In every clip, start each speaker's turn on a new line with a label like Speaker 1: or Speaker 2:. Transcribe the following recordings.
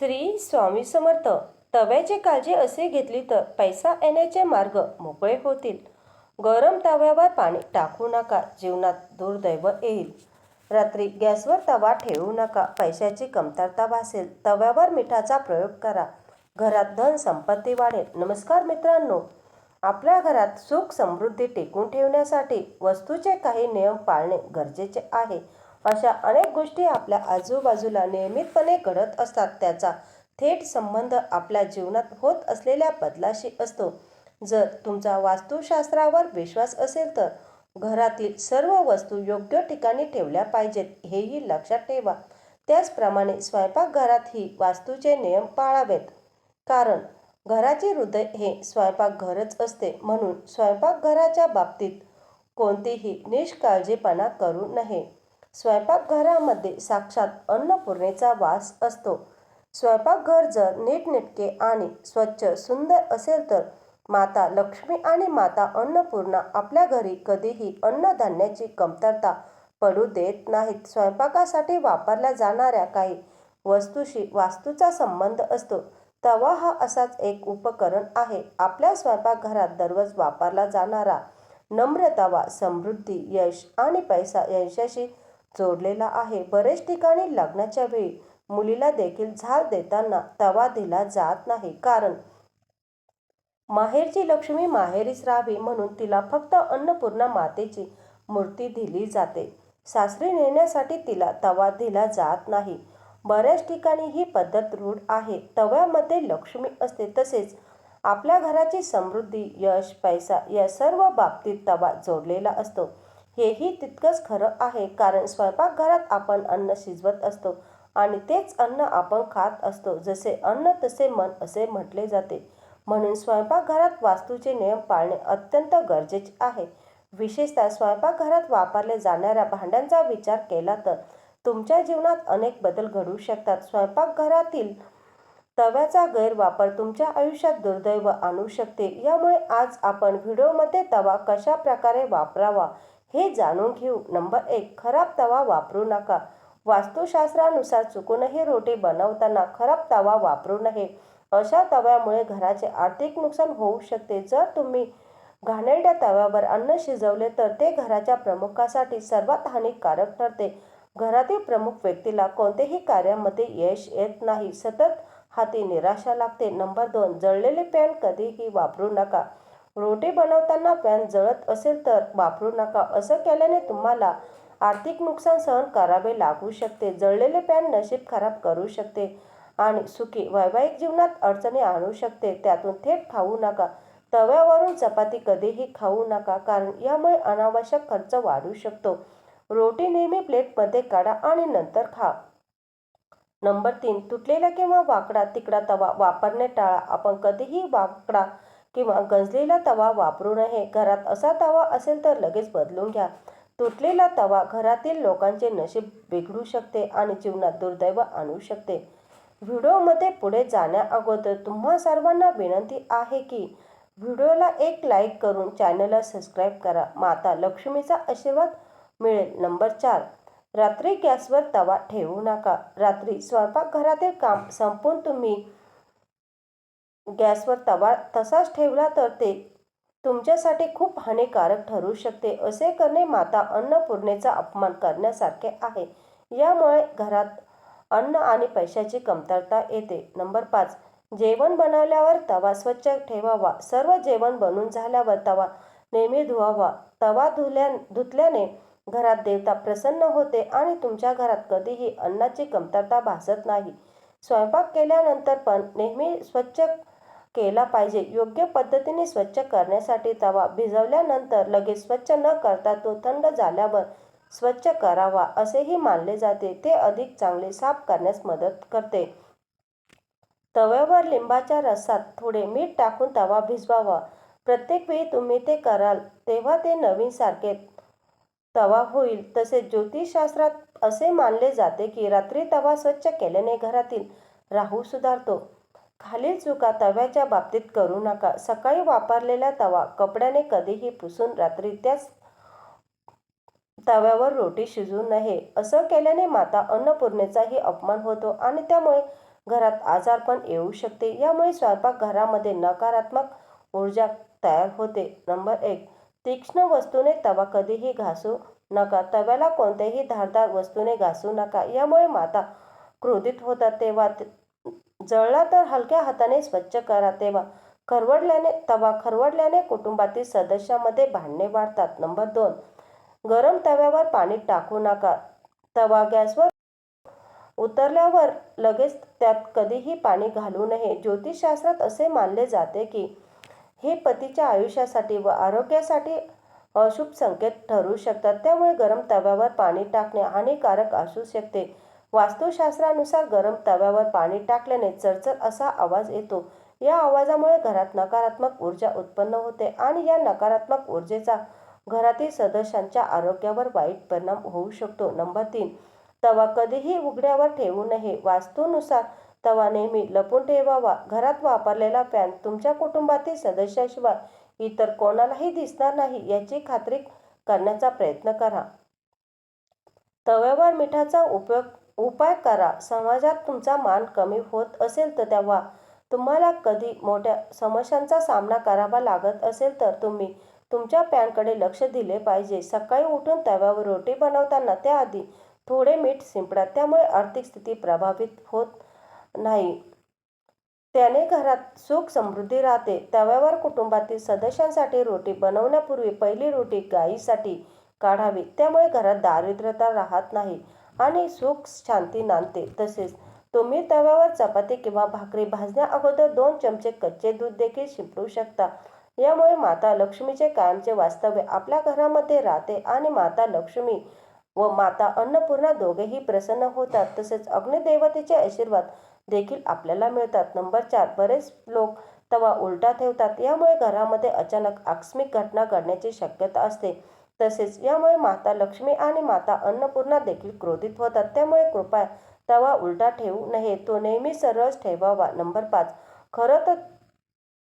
Speaker 1: श्री स्वामी समर्थ. तव्याची काळजी असे घेतली तर पैसा येण्याचे मार्ग मोकळे होतील. गरम तव्यावर पाणी टाकू नका जीवनात दुर्दैव येईल. रात्री गॅसवर तवा ठेवू नका पैशाची कमतरता भासेल. तव्यावर मिठाचा प्रयोग करा. घरात धन संपत्ती वाढेल. नमस्कार मित्रांनो. आपल्या घरात सुख समृद्धी टिकून ठेवण्यासाठी वस्तूचे काही नियम पाळणे गरजेचे आहे. अशा अनेक गोष्टी आपल्या आजूबाजूला नियमितपणे घडत असतात. त्याचा थेट संबंध आपल्या जीवनात होत असलेल्या बदलाशी असतो. जर तुमचा वास्तुशास्त्रावर विश्वास असेल तर घरातील सर्व वस्तू योग्य ठिकाणी ठेवल्या पाहिजेत हेही लक्षात ठेवा. त्याचप्रमाणे स्वयंपाकघरातही वास्तूचे नियम पाळावेत. कारण घराचे हृदय हे स्वयंपाकघरच असते म्हणून स्वयंपाकघराच्या बाबतीत कोणतीही निष्काळजीपणा करू नये. स्वयंपाकघरामध्ये साक्षात अन्नपूर्णेचा वास असतो. स्वयंपाकघर जर नीटनेटके आणि स्वच्छ सुंदर असेल तर माता लक्ष्मी आणि माता अन्नपूर्णा आपल्या घरी कधीही अन्नधान्याची कमतरता पडू देत नाहीत. स्वयंपाकासाठी वापरल्या जाणाऱ्या काही वस्तूशी वास्तूचा संबंध असतो. तवा हा असाच एक उपकरण आहे. आपल्या स्वयंपाकघरात दररोज वापरला जाणारा नम्र तवा समृद्धी यश आणि पैसा यांच्याशी जोडलेला आहे. बरेच ठिकाणी लग्नाच्या वेळी मुलीला देखील झाड देताना तवा दिला जात नाही. कारण माहेरची लक्ष्मी माहेरीच राहावी म्हणून तिला फक्त अन्नपूर्णा मातेची मूर्ती दिली जाते. सासरी नेण्यासाठी तिला तवा दिला जात नाही. बऱ्याच ठिकाणी ही पद्धत रूढ आहे. तव्यामध्ये लक्ष्मी असते तसेच आपल्या घराची समृद्धी यश पैसा या सर्व बाबतीत तवा जोडलेला असतो. हेही तितकंच खरं आहे कारण स्वयंपाकघरात आपण अन्न शिजवत असतो आणि तेच अन्न आपण खात असतो जसे अन्न तसे मन असे म्हटले जाते. म्हणून स्वयंपाकघरात वास्तूचे नियम पाळणे अत्यंत गरजेचे आहे. विशेषतः स्वयंपाकघरात वापरले जाणाऱ्या भांड्यांचा विचार केला तर तुमच्या जीवनात अनेक बदल घडू शकतात. स्वयंपाकघरातील तव्याचा गैरवापर तुमच्या आयुष्यात दुर्दैव आणू शकते. यामुळे आज आपण व्हिडिओमध्ये तवा कशा प्रकारे वापरावा हे जाणून घेऊ. नंबर एक खराब तवा वापरू नका. वास्तुशास्त्रानुसार चुकूनही रोटी बनवताना खराब तवा वापरू नये. अशा तव्यामुळे घराचे आर्थिक नुकसान होऊ शकते. जर तुम्ही घाणेरड्या तव्यावर अन्न शिजवले तर ते घराच्या प्रमुखासाठी सर्वात हानिकारक ठरते. घरातील प्रमुख व्यक्तीला कोणतेही कार्यामध्ये यश येत नाही. सतत हाती निराशा लागते. नंबर दोन जळलेले पॅन कधीही वापरू नका. रोटी बनवताना पॅन जळत असेल तर वापरू नका. असं केल्याने तुम्हाला आर्थिक नुकसान सहन करावे लागू शकते. जळलेले पॅन नशीब खराब करू शकते आणि सुखी वैवाहिक जीवनात अडचणी आणू शकते. त्यातून थेट खाऊ नका. तव्यावरून चपाती कधीही खाऊ नका कारण यामुळे अनावश्यक खर्च वाढू शकतो. रोटी नेहमी प्लेटमध्ये काढा आणि नंतर खा. नंबर तीन तुटलेला किंवा वाकडा तिकडा तवा वापरणे टाळा. आपण कधीही वाकडा किंवा गंजलेला तवा वापरू नये. घरात असा तवा असेल तर लगेच बदलून घ्या. तुटलेला तवा घरातील लोकांचे नशीब बिघडू शकते आणि जीवनात दुर्दैव आणू शकते. व्हिडिओमध्ये पुढे जाण्या अगोदर तुम्हा सर्वांना विनंती आहे की व्हिडिओला एक लाईक करून चॅनलला सबस्क्राईब करा. माता लक्ष्मीचा आशीर्वाद मिळेल. नंबर चार रात्री गॅसवर तवा ठेवू नका. रात्री स्वयंपाकघरातील काम संपून तुम्ही गॅसवर तवा तसाच ठेवला तर ते तुमच्यासाठी खूप हानिकारक ठरू शकते असे करणे माता अन्नपूर्णेचा अपमान करण्यासारखे आहे. यामुळे घरात अन्न आणि पैशाची कमतरता येते. नंबर पाच जेवण बनवल्यावर तवा स्वच्छ ठेवावा. सर्व जेवण बनून झाल्यावर तवा नेहमी धुवावा. तवा धुल्या धुतल्याने घरात देवता प्रसन्न होते आणि तुमच्या घरात कधीही अन्नाची कमतरता भासत नाही. स्वयंपाक केल्यानंतर पण नेहमी स्वच्छ केला पाहिजे. योग्य पद्धतीने स्वच्छ करण्यासाठी तवा भिजवल्यानंतर लगेच स्वच्छ न करता तो थंड झाल्यावर स्वच्छ करावा असेही मानले जाते. ते अधिक चांगले साफ करण्यास मदत करते. तव्यावर लिंबाच्या रसात थोडे मीठ टाकून तवा भिजवावा. प्रत्येक वेळी तुम्ही ते कराल तेव्हा ते नवीन सारखे तवा होईल. तसेच ज्योतिषशास्त्रात असे मानले जाते की रात्री तवा स्वच्छ केल्याने घरातील राहू सुधारतो. खालील चुका तव्याच्या बाबतीत करू नका. सकाळी वापरलेला तवा कपड्याने कधीही पुसून रात्री त्याच तव्यावर रोटी शिजवू नये. असं केल्याने माता अन्नपूर्णेचाही अपमान होतो आणि त्यामुळे घरात आजारपण येऊ शकते. यामुळे स्वयंपाकघरामध्ये नकारात्मक ऊर्जा तयार होते. नंबर एक तीक्ष्ण वस्तूने तवा कधीही घासू नका. तव्याला कोणत्याही धारदार वस्तूने घासू नका. यामुळे माता क्रोधित होतात तेव्हा जळला तर हलक्या हाताने स्वच्छ करा तेव्हा. खरवडल्याने तवा खरवडल्याने कुटुंबातील सदस्यामध्ये भांडणे वाढतात. नंबर दोन गरम तव्यावर पाणी टाकू नका. तवा गॅसवर उतरल्यावर लगेच त्यात कधीही पाणी घालू नये. ज्योतिषशास्त्रात असे मानले जाते की हे पतीच्या आयुष्यासाठी व आरोग्यासाठी अशुभ संकेत ठरू शकतात. त्यामुळे गरम तव्यावर पाणी टाकणे हानिकारक असू शकते. वास्तुशास्त्रानुसार गरम तव्यावर पाणी टाकल्याने चरचर असा आवाज येतो. या आवाजामुळे घरात नकारात्मक ऊर्जा उत्पन्न होते आणि या नकारात्मक ऊर्जेचा घरातील सदस्यांच्या आरोग्यावर वाईट परिणाम होऊ शकतो. नंबर तीन तवा कधीही उघड्यावर ठेवू नये. वास्तूनुसार तवा नेहमी लपून ठेवावा. घरात वापरलेला पॅन तुमच्या कुटुंबातील सदस्याशिवाय इतर कोणालाही दिसणार नाही याची खात्री करण्याचा प्रयत्न करा. तव्यावर मिठाचा उपयोग उपाय करा. समाजात तुमचा मान कमी होत असेल तर तेव्हा तुम्हाला कधी मोठ्या समस्यांचा सामना करावा लागत असेल तर तुम्ही तुमच्या पॅनकडे लक्ष दिले पाहिजे. सकाळी उठून तव्यावर रोटी बनवताना त्याआधी थोडे मीठ शिंपडा. त्यामुळे आर्थिक स्थिती प्रभावित होत नाही. त्याने घरात सुख समृद्धी राहते. तव्यावर कुटुंबातील सदस्यांसाठी रोटी बनवण्यापूर्वी पहिली रोटी गायीसाठी काढावी. त्यामुळे घरात दारिद्र्यता राहत नाही. आणि सुख शांती नांदते. तसेच तुम्ही तव्यावर चपाती किंवा भाकरी भाजण्या अगोदर दोन चमचे कच्चे दूध देखील शिंपडू शकता. यामुळे माता लक्ष्मीचे कायमचे वास्तव्य आपल्या घरामध्ये राहते आणि माता लक्ष्मी व माता अन्नपूर्णा दोघेही प्रसन्न होतात. तसेच अग्निदेवतेचे आशीर्वाद देखील आपल्याला मिळतात. नंबर चार बरेच लोक तवा उलटा ठेवतात. यामुळे घरामध्ये अचानक आकस्मिक घटना घडण्याची शक्यता असते. तसेच यामुळे माता लक्ष्मी आणि माता अन्नपूर्णा देखील क्रोधित होतात. त्यामुळे कृपया तवा उलटा ठेवू नये. तो नेहमी सरळच ठेवावा. नंबर पाच. खरं तर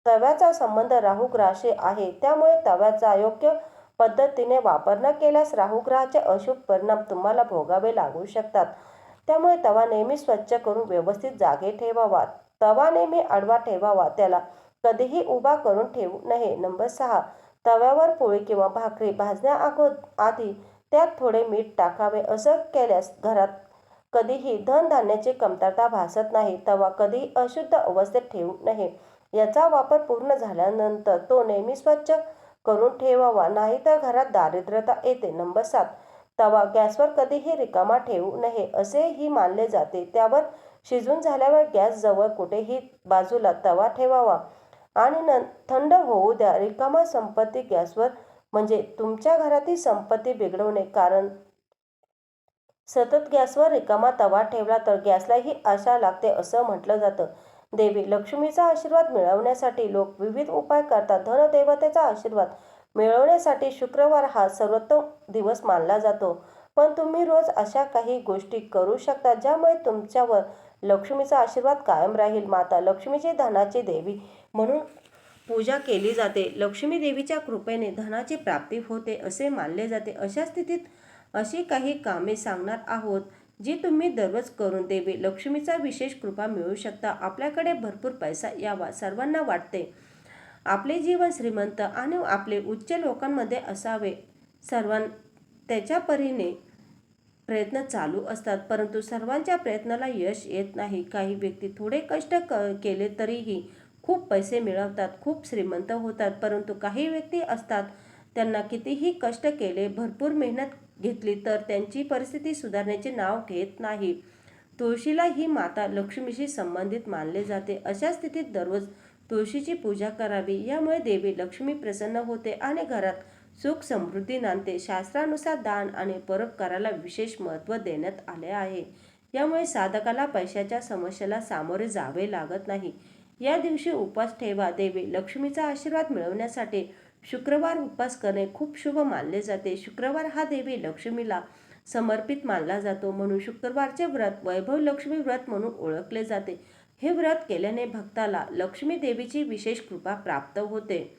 Speaker 1: तव्याचा संबंध राहू ग्रहाशी आहे. त्यामुळे तव्याचा योग्य पद्धतीने वापर न केल्यास राहुग्रहाचे अशुभ परिणाम तुम्हाला भोगावे लागू शकतात. त्यामुळे तवा नेहमी स्वच्छ करून व्यवस्थित जागे ठेवावा. तवा नेहमी आडवा ठेवावा. त्याला कधीही उभा करून ठेवू नये. नंबर सहा. तव्यावर पोळी किंवा भाकरी भाजण्या अगो आधी त्यात थोडे मीठ टाकावे. असं केल्यास घरात कधीही धनधान्याची कमतरता भासत नाही. तवा कधीही अशुद्ध अवस्थेत ठेवू नये. याचा वापर पूर्ण झाल्यानंतर तो नेहमी स्वच्छ करून ठेवावा. नाहीतर घरात दारिद्र्यता येते. नंबर सात. तवा गॅसवर कधीही रिकामा ठेवू नये. असेही मानले जाते. त्यावर शिजून झाल्यावर गॅस जवळ कुठेही बाजूला तवा ठेवावा. आणि न थंड होऊ द्या. रिकामा संपत्ती गॅसवर म्हणजे तुमच्या घरातील संपत्ती बिघडवणे. कारण सतत गॅसवर रिकामा तवा ठेवला तर गॅसलाही आशा लागते असं म्हटलं जातं. देवी लक्ष्मीचा आशीर्वाद मिळवण्यासाठी लोक विविध उपाय करतात. धनदेवतेचा आशीर्वाद मिळवण्यासाठी शुक्रवार हा सर्वोत्तम दिवस मानला जातो. पण तुम्ही रोज अशा काही गोष्टी करू शकता ज्यामुळे तुमच्यावर लक्ष्मीचा आशीर्वाद कायम राहील. माता लक्ष्मीची धनाची देवी म्हणून पूजा केली जाते. लक्ष्मी देवीच्या कृपेने धनाची प्राप्ती होते असे मानले जाते. अशा स्थितीत अशी काही कामे सांगणार आहोत जी तुम्ही दररोज करून देवी. लक्ष्मीचा विशेष कृपा मिळू शकता. आपल्याकडे भरपूर पैसा यावा सर्वांना वाटते. आपले जीवन श्रीमंत आणि आपले उच्च लोकांमध्ये असावे. सर्वां त्याच्या परीने प्रयत्न चालू असतात परंतु सर्वांच्या प्रयत्नाला यश येत नाही. काही व्यक्ती थोडे कष्ट क केले तरीही खूप पैसे मिळवतात खूप श्रीमंत होतात परंतु काही व्यक्ती असतात त्यांना कितीही कष्ट केले भरपूर मेहनत घेतली तर त्यांची परिस्थिती सुधारण्याचे नाव घेत नाही. तुळशीला ही माता लक्ष्मीशी संबंधित मानले जाते. अशा स्थितीत दररोज तुळशीची पूजा करावी. यामुळे देवी लक्ष्मी प्रसन्न होते आणि घरात सुख समृद्धी नांदते. शास्त्रानुसार दान आणि परोपकाराला विशेष महत्त्व देण्यात आले आहे. यामुळे साधकाला पैशाच्या समस्येला सामोरे जावे लागत नाही. या दिवशी उपवास ठेवा. देवी लक्ष्मीचा आशीर्वाद मिळवण्यासाठी शुक्रवार उपवास करणे खूप शुभ मानले जाते. शुक्रवार हा देवी लक्ष्मीला समर्पित मानला जातो. म्हणून शुक्रवारचे व्रत वैभव लक्ष्मी व्रत म्हणून ओळखले जाते. हे व्रत केल्याने भक्ताला लक्ष्मी देवीची विशेष कृपा प्राप्त होते.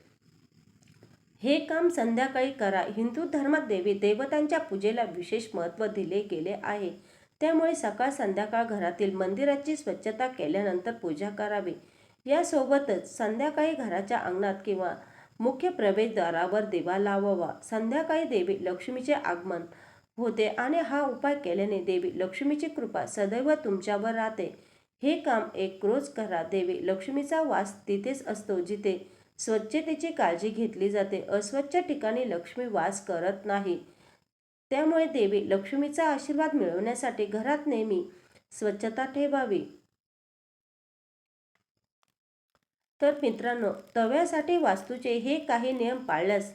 Speaker 1: हे काम संध्याकाळी करा. हिंदू धर्मात देवी देवतांच्या पूजेला विशेष महत्त्व दिले गेले आहे. त्यामुळे सकाळ संध्याकाळ घरातील मंदिराची स्वच्छता केल्यानंतर पूजा करावी. यासोबतच संध्याकाळी घराच्या अंगणात किंवा मुख्य प्रवेशद्वारावर दिवा लावावा. संध्याकाळी देवी लक्ष्मीचे आगमन होते आणि हा उपाय केल्याने देवी लक्ष्मीची कृपा सदैव तुमच्यावर राहते. हे काम एक रोज करा. देवी लक्ष्मीचा वास तिथेच असतो जिथे स्वच्छतेची काळजी घेतली जाते. अस्वच्छ ठिकाणी लक्ष्मी वास करत नाही. त्यामुळे देवी लक्ष्मीचा आशीर्वाद मिळवण्यासाठी घरात नेहमी स्वच्छता ठेवावी. तर मित्रांनो तव्यासाठी वास्तूचे हे काही नियम पाळल्यास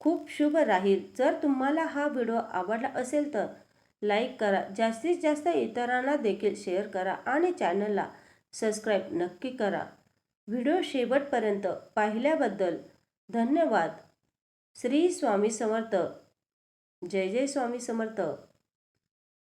Speaker 1: खूप शुभ राहील. जर तुम्हाला हा व्हिडिओ आवडला असेल तर लाईक करा. जास्तीत जास्त इतरांना देखील शेअर करा आणि चॅनलला सबस्क्राईब नक्की करा. व्हिडिओ शेवटपर्यंत पाहिल्याबद्दल धन्यवाद. श्री स्वामी समर्थ. जय जय स्वामी समर्थ.